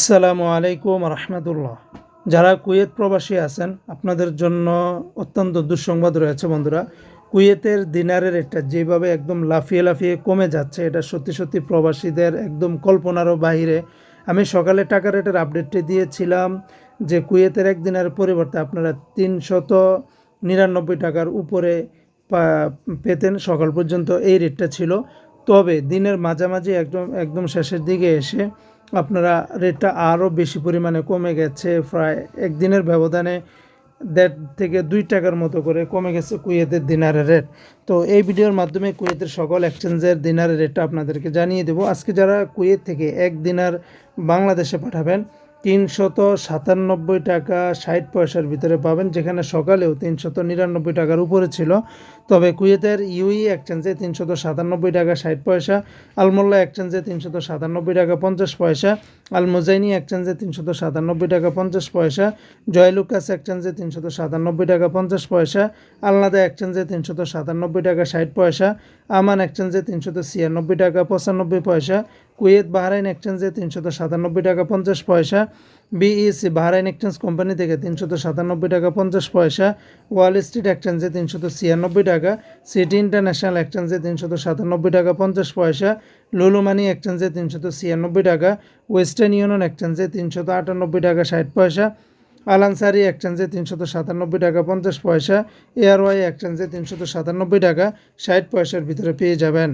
আসসালামু আলাইকুম রহমতুল্লাহ। যারা কুয়েত প্রবাসী আছেন, আপনাদের জন্য অত্যন্ত দুঃসংবাদ রয়েছে বন্ধুরা। কুয়েতের দিনারের রেটটা যেভাবে একদম লাফিয়ে লাফিয়ে কমে যাচ্ছে, এটা সত্যি সত্যি প্রবাসীদের একদম কল্পনারও বাইরে আমি সকালে টাকা রেটের আপডেটটি দিয়েছিলাম যে কুয়েতের এক দিনের পরিবর্তে আপনারা তিনশত নিরানব্বই টাকার উপরে পেতেন। সকাল পর্যন্ত এই রেটটা ছিল। তবে দিনের মাঝামাঝি একদম একদম শেষের দিকে এসে আপনারা রেটটা আরও বেশি পরিমাণে কমে গেছে। প্রায় একদিনের ব্যবধানে দেড় থেকে দুই টাকার মতো করে কমে গেছে কুয়েতের দিনারের রেট তো এই ভিডিওর মাধ্যমে কুয়েতের সকল এক্সচেঞ্জের দিনারের রেটটা আপনাদেরকে জানিয়ে দেবো। আজকে যারা কুয়েত থেকে এক দিনার বাংলাদেশে পাঠাবেন তিনশত সাতানব্বই টাকা ষাট পয়সার ভিতরে পাবেন, যেখানে সকালেও তিনশত নিরানব্বই টাকার উপরে ছিল। তবে কুয়েতের ইউই এক্সচেঞ্জে তিনশত সাতানব্বই টাকা ষাট পয়সা, আলমোল্লা এক্সচেঞ্জে তিনশত সাতানব্বই টাকা পঞ্চাশ পয়সা আল মোজাইনি এক্সচেঞ্জে তিনশত সাতানব্বই টাকা পঞ্চাশ পয়সা, জয়লুকাস এক্সচেঞ্জে তিনশত সাতানব্বই টাকা পঞ্চাশ পয়সা, আলনাদা এক্সচেঞ্জে তিনশত সাতানব্বই টাকা ষাট পয়সা, আমান এক্সচেঞ্জে তিনশত ছিয়ানব্বই টাকা পঁচানব্বই পয়সা কুয়েত, বাহরাইন এক্সচেঞ্জে তিনশত সাতানব্বই টাকা পঞ্চাশ পয়সা, বিইসি, বাহরাইন এক্সচেঞ্জ কোম্পানি থেকে তিনশত সাতানব্বই টাকা পঞ্চাশ পয়সা, ওয়াল স্ট্রিট এক্সচেঞ্জে তিনশত ছিয়ানব্বই টাকা, সিটি ইন্টারন্যাশনাল এক্সচেঞ্জে তিনশত সাতানব্বই টাকা পঞ্চাশ পয়সা লুলু মানি এক্সচেঞ্জে তিনশত ছিয়ানব্বই টাকা, ওয়েস্টার্ন ইউনিয়ন এক্সচেঞ্জে তিনশত আটানব্বই টাকা ষাট পয়সা, আলানসারি এক্সচেঞ্জে তিনশত সাতানব্বই টাকা পঞ্চাশ পয়সা, এয়ারওয়াই এক্সচেঞ্জে তিনশত সাতানব্বই টাকা ষাট পয়সার ভিতরে পেয়ে যাবেন।